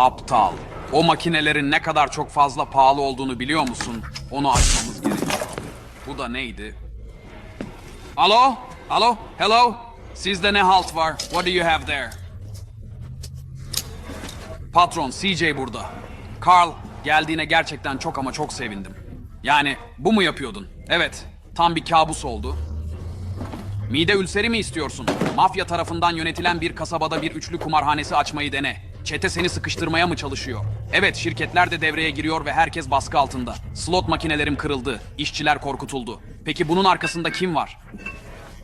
Aptal. O makinelerin ne kadar çok fazla pahalı olduğunu biliyor musun? Onu açmamız gerekiyor. Bu da neydi? Alo? Alo? Hello? Sizde ne halt var? What do you have there? Patron CJ burada. Carl geldiğine gerçekten çok ama çok sevindim. Yani bu mu yapıyordun? Evet. Tam bir kabus oldu. Mide ülseri mi istiyorsun? Mafya tarafından yönetilen bir kasabada bir üçlü kumarhanesi açmayı dene. Çete seni sıkıştırmaya mı çalışıyor? Evet, şirketler de devreye giriyor ve herkes baskı altında. Slot makinelerim kırıldı, işçiler korkutuldu. Peki bunun arkasında kim var?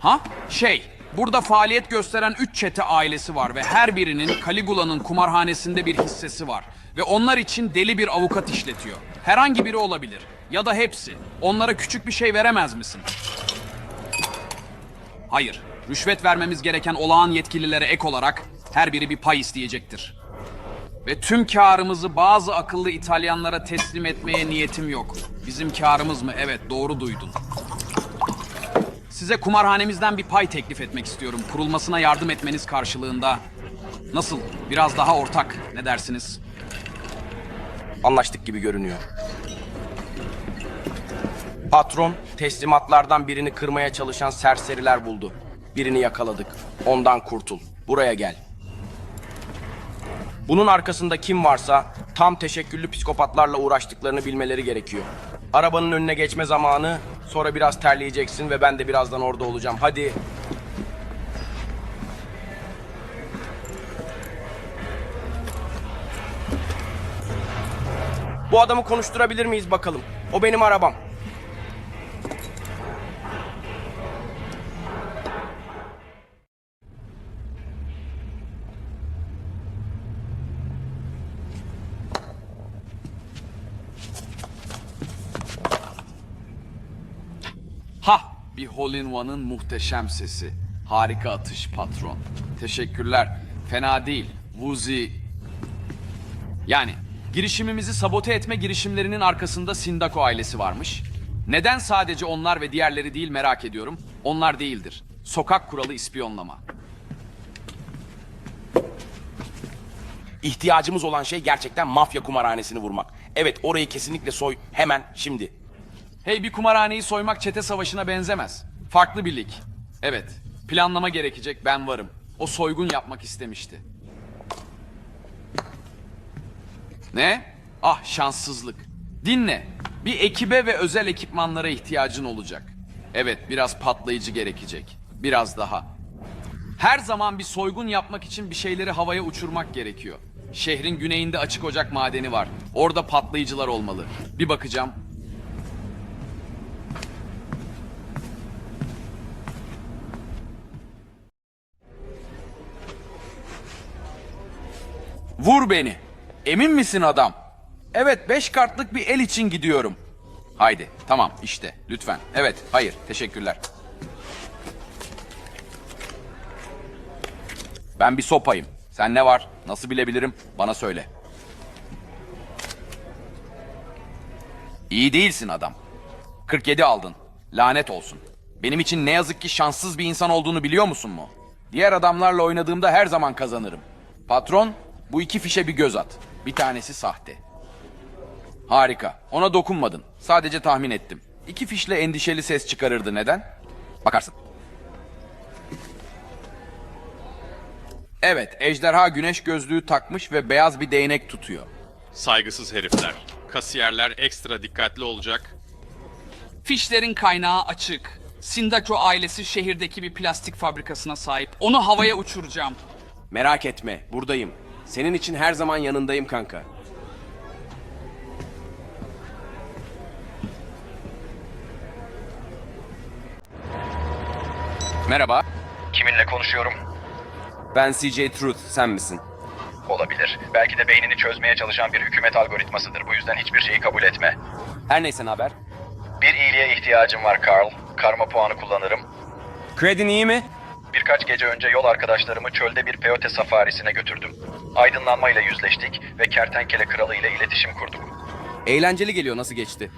Ha? Şey, burada faaliyet gösteren üç çete ailesi var ve her birinin Caligula'nın kumarhanesinde bir hissesi var. Ve onlar için deli bir avukat işletiyor. Herhangi biri olabilir. Ya da hepsi. Onlara küçük bir şey veremez misin? Hayır. Rüşvet vermemiz gereken olağan yetkililere ek olarak her biri bir pay isteyecektir. Ve tüm karımızı bazı akıllı İtalyanlara teslim etmeye niyetim yok. Bizim karımız mı? Evet, doğru duydun. Size kumarhanemizden bir pay teklif etmek istiyorum. Kurulmasına yardım etmeniz karşılığında. Nasıl? Biraz daha ortak. Ne dersiniz? Anlaştık gibi görünüyor. Patron teslimatlardan birini kırmaya çalışan serseriler buldu. Birini yakaladık. Ondan kurtul. Buraya gel. Bunun arkasında kim varsa tam teşekküllü psikopatlarla uğraştıklarını bilmeleri gerekiyor. Arabanın önüne geçme zamanı, sonra biraz terleyeceksin ve ben de birazdan orada olacağım. Hadi. Bu adamı konuşturabilir miyiz bakalım? O benim arabam. Ha! Bir hole in muhteşem sesi. Harika atış patron. Teşekkürler. Fena değil. Vuzi... Yani girişimimizi sabote etme girişimlerinin arkasında Sindako ailesi varmış. Neden sadece onlar ve diğerleri değil merak ediyorum. Onlar değildir. Sokak kuralı ispiyonlama. İhtiyacımız olan şey gerçekten mafya kumarhanesini vurmak. Evet orayı kesinlikle soy hemen şimdi. Hey bir kumarhaneyi soymak çete savaşına benzemez. Farklı bir lig. Evet, planlama gerekecek ben varım. O soygun yapmak istemişti. Ne? Ah şanssızlık. Dinle. Bir ekibe ve özel ekipmanlara ihtiyacın olacak. Evet, biraz patlayıcı gerekecek. Biraz daha. Her zaman bir soygun yapmak için bir şeyleri havaya uçurmak gerekiyor. Şehrin güneyinde açık ocak madeni var. Orada patlayıcılar olmalı. Bir bakacağım. Vur beni. Emin misin adam? Evet, beş kartlık bir el için gidiyorum. Haydi, tamam işte, lütfen. Evet, hayır, teşekkürler. Ben bir sopayım. Sen ne var? Nasıl bilebilirim? Bana söyle. İyi değilsin adam. 47 aldın. Lanet olsun. Benim için ne yazık ki şanssız bir insan olduğunu biliyor musun mu? Diğer adamlarla oynadığımda her zaman kazanırım. Patron, bu iki fişe bir göz at. Bir tanesi sahte. Harika. Ona dokunmadın. Sadece tahmin ettim. İki fişle endişeli ses çıkarırdı. Neden? Bakarsın. Evet, ejderha güneş gözlüğü takmış ve beyaz bir değnek tutuyor. Saygısız herifler. Kasiyerler ekstra dikkatli olacak. Fişlerin kaynağı açık. Sindako ailesi şehirdeki bir plastik fabrikasına sahip. Onu havaya uçuracağım. Merak etme buradayım. Senin için her zaman yanındayım kanka. Merhaba. Kiminle konuşuyorum? Ben CJ Truth sen misin? Olabilir. Belki de beynini çözmeye çalışan bir hükümet algoritmasıdır. Bu yüzden hiçbir şeyi kabul etme. Her neyse ne haber? Bir iyiliğe ihtiyacım var Carl. Karma puanı kullanırım. Kredin iyi mi? Birkaç gece önce yol arkadaşlarımı çölde bir peyote safarisine götürdüm. Aydınlanmayla yüzleştik ve kertenkele kralı ile iletişim kurduk. Eğlenceli geliyor nasıl geçti?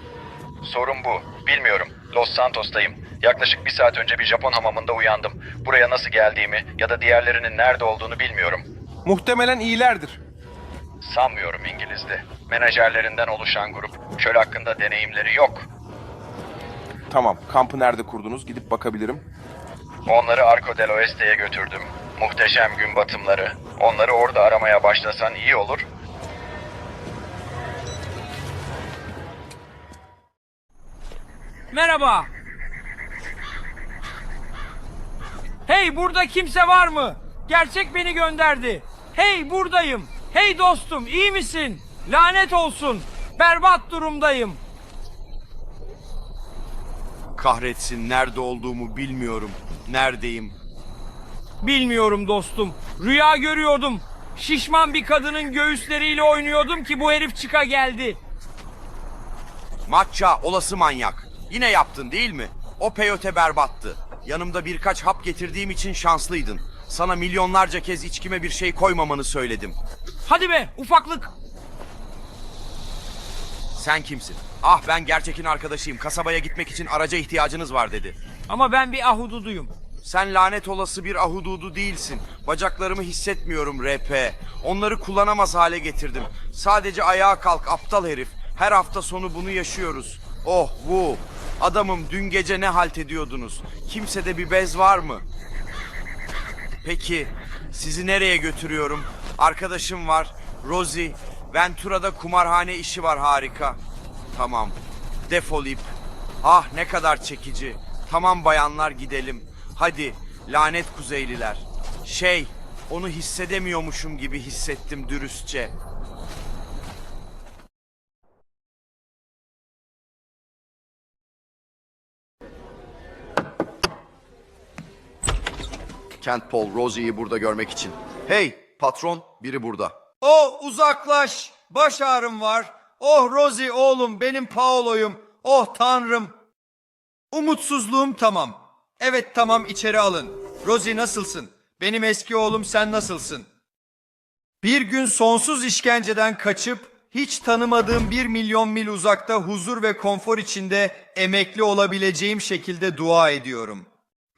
Sorun bu. Bilmiyorum. Los Santos'tayım. Yaklaşık bir saat önce bir Japon hamamında uyandım. Buraya nasıl geldiğimi ya da diğerlerinin nerede olduğunu bilmiyorum. Muhtemelen iyilerdir. Sanmıyorum İngiliz'de. Menajerlerinden oluşan grup. Çöl hakkında deneyimleri yok. Tamam, kampı nerede kurdunuz? Gidip bakabilirim. Onları Arco del Oeste'ye götürdüm. Muhteşem gün batımları. Onları orada aramaya başlasan iyi olur. Merhaba. Hey burada kimse var mı? Gerçek beni gönderdi. Hey buradayım. Hey dostum iyi misin? Lanet olsun. Berbat durumdayım. Kahretsin nerede olduğumu bilmiyorum. Neredeyim? Bilmiyorum dostum. Rüya görüyordum. Şişman bir kadının göğüsleriyle oynuyordum ki bu herif çıka geldi. Matça olası manyak. Yine yaptın değil mi? O peyote berbattı. Yanımda birkaç hap getirdiğim için şanslıydın. Sana milyonlarca kez içkime bir şey koymamanı söyledim. Hadi be ufaklık. Sen kimsin? Ah ben gerçekin arkadaşıyım. Kasabaya gitmek için araca ihtiyacınız var dedi. Ama ben bir ahududuyum. Sen lanet olası bir ahududu değilsin. Bacaklarımı hissetmiyorum RP. Onları kullanamaz hale getirdim. Sadece ayağa kalk aptal herif. Her hafta sonu bunu yaşıyoruz. Oh bu. Adamım dün gece ne halt ediyordunuz? Kimsede bir bez var mı? Peki sizi nereye götürüyorum? Arkadaşım var. Rosie. Ventura'da kumarhane işi var harika. Tamam. Defol ip. Ah ne kadar çekici. Tamam bayanlar gidelim. Hadi lanet kuzeyliler. Şey onu hissedemiyormuşum gibi hissettim dürüstçe. Kent Paul Rosie'yi burada görmek için. Hey patron biri burada. Oh uzaklaş. Baş ağrım var. Oh Rosie oğlum benim Paolo'yum. Oh tanrım. Umutsuzluğum tamam. Evet tamam içeri alın. Rosie nasılsın? Benim eski oğlum sen nasılsın? Bir gün sonsuz işkenceden kaçıp hiç tanımadığım bir milyon mil uzakta huzur ve konfor içinde emekli olabileceğim şekilde dua ediyorum.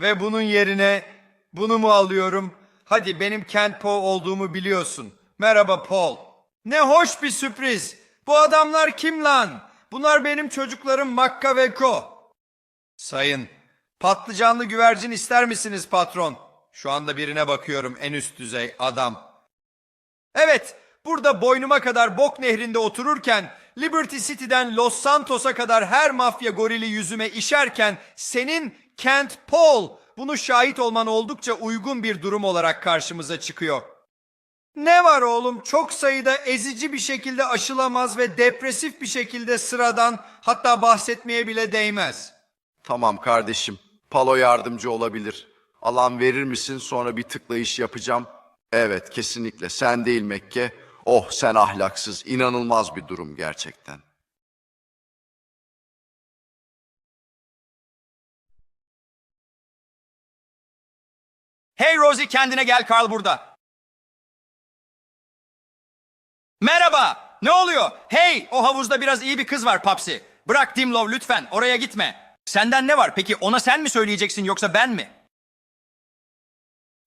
Ve bunun yerine bunu mu alıyorum? Hadi benim Kent Paul olduğumu biliyorsun. Merhaba Paul. Ne hoş bir sürpriz. Bu adamlar kim lan? Bunlar benim çocuklarım Makka ve Ko. Sayın, patlıcanlı güvercin ister misiniz patron? Şu anda birine bakıyorum en üst düzey adam. Evet, burada boynuma kadar bok nehrinde otururken, Liberty City'den Los Santos'a kadar her mafya gorili yüzüme işerken, senin Kent Paul bunu şahit olman oldukça uygun bir durum olarak karşımıza çıkıyor. Ne var oğlum? Çok sayıda ezici bir şekilde aşılamaz ve depresif bir şekilde sıradan hatta bahsetmeye bile değmez. Tamam kardeşim. Palo yardımcı olabilir. Alan verir misin sonra bir tıklayış yapacağım. Evet kesinlikle sen değil Mekke. Oh sen ahlaksız. inanılmaz bir durum gerçekten. Hey Rosie kendine gel Carl burada. Merhaba. Ne oluyor? Hey o havuzda biraz iyi bir kız var Papsi. Bırak Dimlov lütfen oraya gitme. Senden ne var peki ona sen mi söyleyeceksin yoksa ben mi?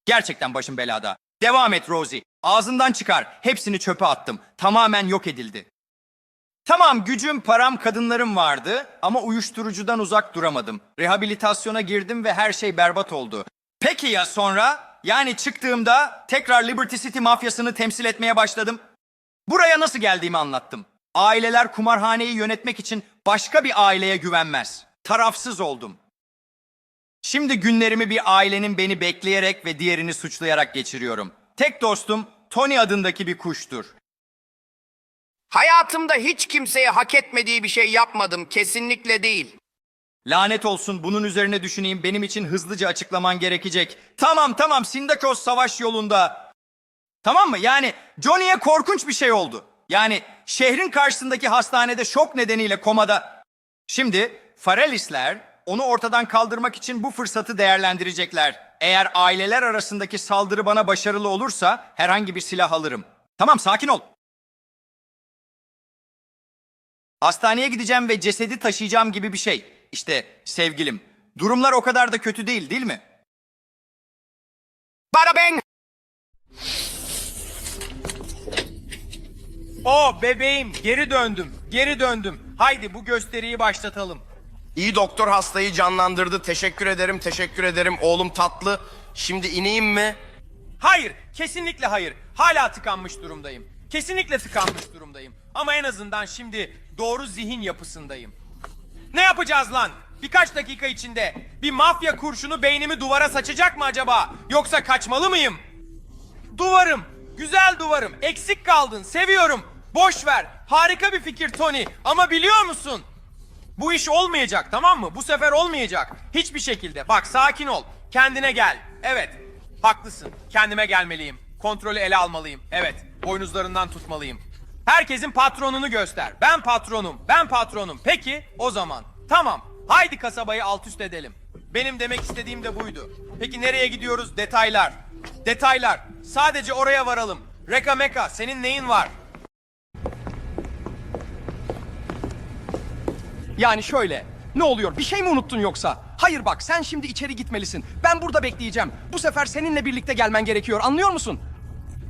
Gerçekten başım belada. Devam et Rosie. Ağzından çıkar. Hepsini çöpe attım. Tamamen yok edildi. Tamam gücüm, param, kadınlarım vardı ama uyuşturucudan uzak duramadım. Rehabilitasyona girdim ve her şey berbat oldu. Peki ya sonra? Yani çıktığımda tekrar Liberty City mafyasını temsil etmeye başladım. Buraya nasıl geldiğimi anlattım. Aileler kumarhaneyi yönetmek için başka bir aileye güvenmez. Tarafsız oldum. Şimdi günlerimi bir ailenin beni bekleyerek ve diğerini suçlayarak geçiriyorum. Tek dostum Tony adındaki bir kuştur. Hayatımda hiç kimseye hak etmediği bir şey yapmadım. Kesinlikle değil. Lanet olsun bunun üzerine düşüneyim benim için hızlıca açıklaman gerekecek. Tamam tamam Sindakos savaş yolunda. Tamam mı? Yani Johnny'ye korkunç bir şey oldu. Yani şehrin karşısındaki hastanede şok nedeniyle komada. Şimdi Farelisler onu ortadan kaldırmak için bu fırsatı değerlendirecekler. Eğer aileler arasındaki saldırı bana başarılı olursa herhangi bir silah alırım. Tamam sakin ol. Hastaneye gideceğim ve cesedi taşıyacağım gibi bir şey. İşte sevgilim. Durumlar o kadar da kötü değil değil mi? Bada bang! Oh bebeğim geri döndüm. Geri döndüm. Haydi bu gösteriyi başlatalım. İyi doktor hastayı canlandırdı. Teşekkür ederim, teşekkür ederim. Oğlum tatlı. Şimdi ineyim mi? Hayır, kesinlikle hayır. Hala tıkanmış durumdayım. Kesinlikle tıkanmış durumdayım. Ama en azından şimdi doğru zihin yapısındayım. Ne yapacağız lan? Birkaç dakika içinde bir mafya kurşunu beynimi duvara saçacak mı acaba? Yoksa kaçmalı mıyım? Duvarım, güzel duvarım. Eksik kaldın, seviyorum. Boş ver. Harika bir fikir Tony. Ama biliyor musun? Bu iş olmayacak tamam mı? Bu sefer olmayacak. Hiçbir şekilde. Bak sakin ol. Kendine gel. Evet. Haklısın. Kendime gelmeliyim. Kontrolü ele almalıyım. Evet. Boynuzlarından tutmalıyım. Herkesin patronunu göster. Ben patronum. Ben patronum. Peki o zaman. Tamam. Haydi kasabayı alt üst edelim. Benim demek istediğim de buydu. Peki nereye gidiyoruz? Detaylar. Detaylar. Sadece oraya varalım. Reka meka senin neyin var? Yani şöyle. Ne oluyor? Bir şey mi unuttun yoksa? Hayır bak sen şimdi içeri gitmelisin. Ben burada bekleyeceğim. Bu sefer seninle birlikte gelmen gerekiyor. Anlıyor musun?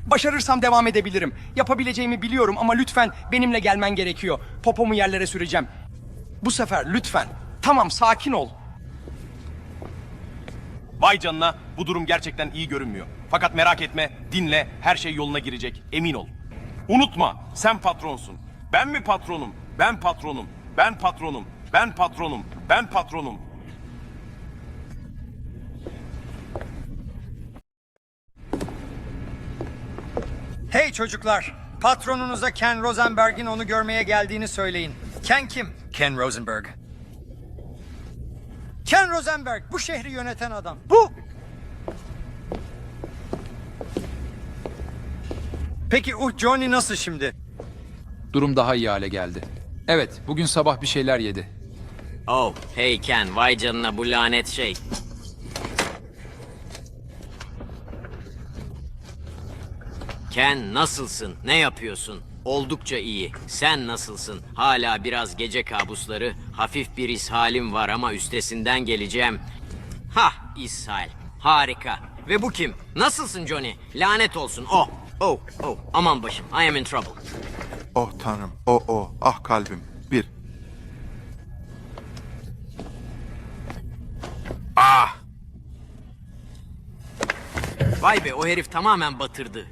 Başarırsam devam edebilirim. Yapabileceğimi biliyorum ama lütfen benimle gelmen gerekiyor. Popomu yerlere süreceğim. Bu sefer lütfen. Tamam sakin ol. Vay canına bu durum gerçekten iyi görünmüyor. Fakat merak etme, dinle, her şey yoluna girecek, emin ol. Unutma, sen patronsun. Ben mi patronum? Ben patronum. Ben patronum. Ben patronum. Ben patronum. Hey çocuklar, patronunuza Ken Rosenberg'in onu görmeye geldiğini söyleyin. Ken kim? Ken Rosenberg. Ken Rosenberg, bu şehri yöneten adam. Bu! Peki uh Johnny nasıl şimdi? Durum daha iyi hale geldi. Evet, bugün sabah bir şeyler yedi. Oh, hey Ken, vay canına bu lanet şey. Ken nasılsın? Ne yapıyorsun? Oldukça iyi. Sen nasılsın? Hala biraz gece kabusları, hafif bir ishalim var ama üstesinden geleceğim. Hah, ishal. Harika. Ve bu kim? Nasılsın Johnny? Lanet olsun. Oh, oh, oh. Aman başım. I am in trouble. Oh tanrım, oh oh, ah kalbim. Bir. Vay be o herif tamamen batırdı.